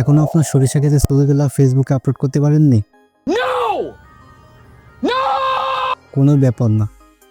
এখনও আপনার সরিষা ক্ষেতের ছবিগুলো ফেসবুকে আপলোড করতে পারেননি? কোনো ব্যাপার না।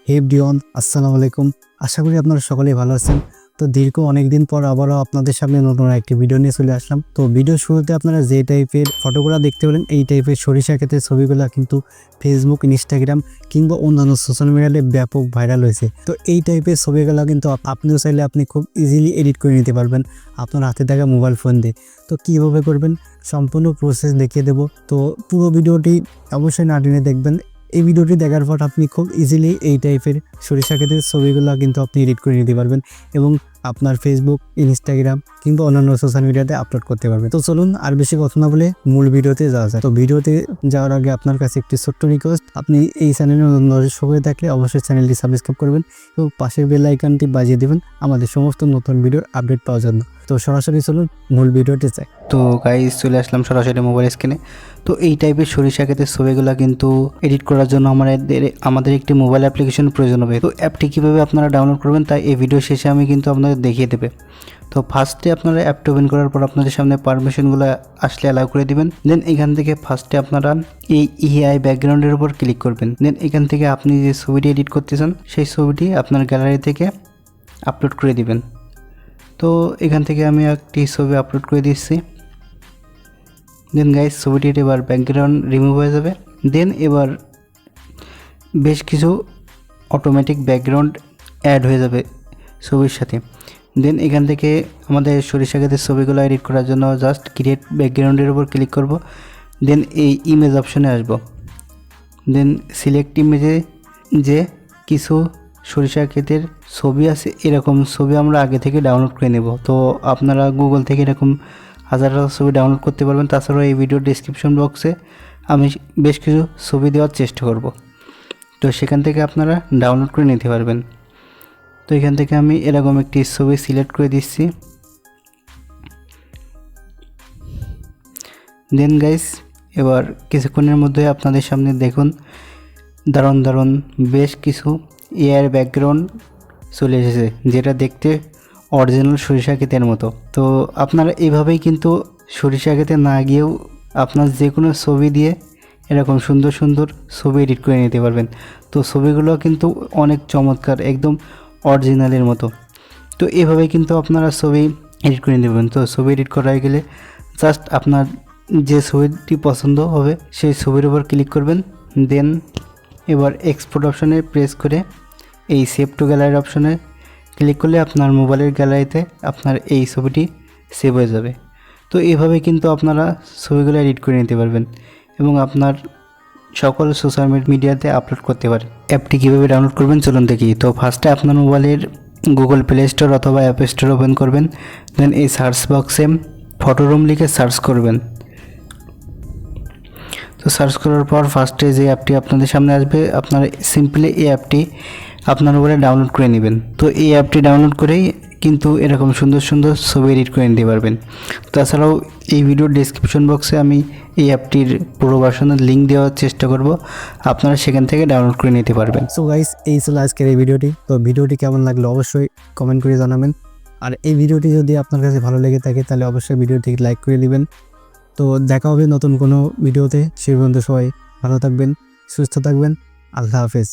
হেপ ডিওন আসসালামু আলাইকুম। আশা করি আপনারা সকলেই ভালো আছেন। তো দীর্ঘ অনেকদিন পর আবারও আপনাদের সামনে নতুন একটি ভিডিও নিয়ে চলে আসলাম। তো ভিডিও শুরুতে আপনারা যে টাইপের ফটোগুলো দেখতে পেলেন, এই টাইপের সরিষা ক্ষেতের ছবিগুলো কিন্তু ফেসবুক ইনস্টাগ্রাম কিংবা অন্যান্য সোশ্যাল মিডিয়াতে ব্যাপক ভাইরাল হয়েছে। তো এই টাইপের ছবিগুলো কিন্তু আপনিও চাইলে আপনি খুব ইজিলি এডিট করে নিতে পারবেন আপনার হাতে থাকা মোবাইল ফোন দিয়ে। তো কীভাবে করবেন? সম্পূর্ণ প্রসেস দেখিয়ে দেবো। তো পুরো ভিডিওটি অবশ্যই না টেনে দেখবেন। এই ভিডিওটি দেখার পর আপনি খুব ইজিলি এই টাইপের সরিষা ক্ষেতের ছবিগুলো কিন্তু আপনি এডিট করে নিতে পারবেন এবং আপনার ফেসবুক ইনস্টাগ্রাম কিংবা অন্যান্য সোশ্যাল মিডিয়াতে আপলোড করতে পারবেন। তো চলুন আর বেশি কথা না বলে মূল ভিডিওতে যাওয়া যায় তো ভিডিওতে যাওয়ার আগে আপনার কাছে একটি ছোট্ট রিকোয়েস্ট আপনি এই চ্যানেলে দর্শক হয়ে থাকলে অবশ্যই চ্যানেলটি সাবস্ক্রাইব করবেন এবং পাশের বেল আইকনটি বাজিয়ে দেবেন আমাদের সমস্ত নতুন ভিডিওর আপডেট পাওয়ার জন্য। তো সরাসরি চলুন মূল ভিডিওতে যাই। তো গাইজ চলে আসলাম সরাসরি মোবাইল স্ক্রিনে তো এই টাইপের সরিষা ক্ষেতের ছবিগুলো কিন্তু এডিট করার জন্য আমাদের আমাদের একটি মোবাইল অ্যাপ্লিকেশন প্রয়োজন হবে। তো অ্যাপটি কীভাবে আপনারা ডাউনলোড করবেন তাই এই ভিডিও শেষে আমি কিন্তু আপনাদের দেখিয়ে দেবে। তো ফার্স্টে আপনারা অ্যাপটি ওপেন করার পর আপনাদের সামনে পারমিশনগুলো আসলে অ্যালাউ করে দিবেন। দেন এখান থেকে ফার্স্টে আপনারা এই ইআই ব্যাকগ্রাউন্ডের উপর ক্লিক করবেন। দেন এখান থেকে আপনি যে ছবিটি এডিট করতে চান সেই ছবিটি আপনার গ্যালারি থেকে আপলোড করে দিবেন। তো এখান থেকে আমি একটি ছবি আপলোড করে দিচ্ছি। দেন গাইজ ছবিটির এবার ব্যাকগ্রাউন্ড রিমুভ হয়ে যাবে। দেন এবার বেশ কিছু অটোমেটিক ব্যাকগ্রাউন্ড অ্যাড হয়ে যাবে। ছবির সাথে। দেন এখান থেকে আমাদের সরিষা ক্ষেতের ছবিগুলো এডিট করার জন্য জাস্ট ক্রিয়েট ব্যাকগ্রাউন্ডের উপর ক্লিক করব। দেন এই ইমেজ অপশনে আসব। দেন সিলেক্ট ইমেজে যে কিছু সরিষা ক্ষেতের ছবি আছে, এরকম ছবি আমরা আগে থেকে ডাউনলোড করে নেব। তো আপনারা গুগল থেকে এরকম হাজার হাজার ছবি ডাউনলোড করতে পারবেন। তাছাড়াও এই ভিডিও ডিসক্রিপশন বক্সে আমি বেশ কিছু ছবি দেওয়ার চেষ্টা করব। তো সেখান থেকে আপনারা ডাউনলোড করে নিতে পারবেন। তো এখান থেকে আমি এরকম একটি ছবি সিলেক্ট করে দিচ্ছি। দেন গাইস এবার কিছুক্ষণের মধ্যে আপনাদের সামনে দেখুন, দারুণ দারুণ বেশ কিছু এয়ার ব্যাকগ্রাউন্ড চলে এসেছে, যেটা দেখতে অরিজিনাল সরিষা ক্ষেতের মতো। তো আপনারা এইভাবেই কিন্তু সরিষা ক্ষেতে না গিয়েও আপনার যে কোনো ছবি দিয়ে এরকম সুন্দর সুন্দর ছবি এডিট করে নিতে পারবেন। তো ছবিগুলো কিন্তু অনেক চমৎকার, একদম অরিজিনালের মতো। তো এভাবে কিন্তু আপনারা ছবি এডিট করে নিতে পারবেন তো ছবি এডিট করা গেলে জাস্ট আপনার যে ছবিটি পছন্দ হবে, সেই ছবির উপর ক্লিক করবেন। দেন এবার এক্সপোর্ট অপশনে প্রেস করে এই সেভ টু গ্যালারি অপশনে ক্লিক করলে আপনার মোবাইলের গ্যালারিতে আপনার এই ছবিটি সেভ হয়ে যাবে। তো এইভাবে কিন্তু আপনারা ছবিগুলো এডিট করে নিতে পারবেন এবং আপনার সকল সোশ্যাল মিডিয়াতে আপলোড করতে পারে। অ্যাপটি কীভাবে ডাউনলোড করবেন চলুন দেখি। তো ফার্স্টে আপনার মোবাইলের গুগল প্লে স্টোর অথবা অ্যাপ স্টোর ওপেন করবেন। দেন এই সার্চ বক্সে ফটো রুম লিখে সার্চ করবেন। তো সার্চ করার পর ফার্স্টে যে অ্যাপটি আপনাদের সামনে আসবে, আপনারা সিম্পলি এই অ্যাপটি আপনার উপরে ডাউনলোড করে নেবেন। তো এই অ্যাপটি ডাউনলোড করেই কিন্তু এরকম সুন্দর সুন্দর ছবি এডিট করে নিতে পারবেন। তাছাড়াও এই ভিডিওর ডিসক্রিপশন বক্সে আমি এই অ্যাপটির পুরো ভার্সনের লিঙ্ক দেওয়ার চেষ্টা করব। আপনারা সেখান থেকে ডাউনলোড করে নিতে পারবেন। সো গাইস এই ছিল আজকের এই ভিডিওটি তো ভিডিওটি কেমন লাগল অবশ্যই কমেন্ট করে জানাবেন। আর এই ভিডিওটি যদি আপনার কাছে ভালো লেগে থাকে, তাহলে অবশ্যই ভিডিওটি লাইক করে দিবেন। তো দেখা হবে নতুন কোনো ভিডিওতে সে পর্যন্ত সবাই ভালো থাকবেন, সুস্থ থাকবেন। আল্লাহ হাফেজ।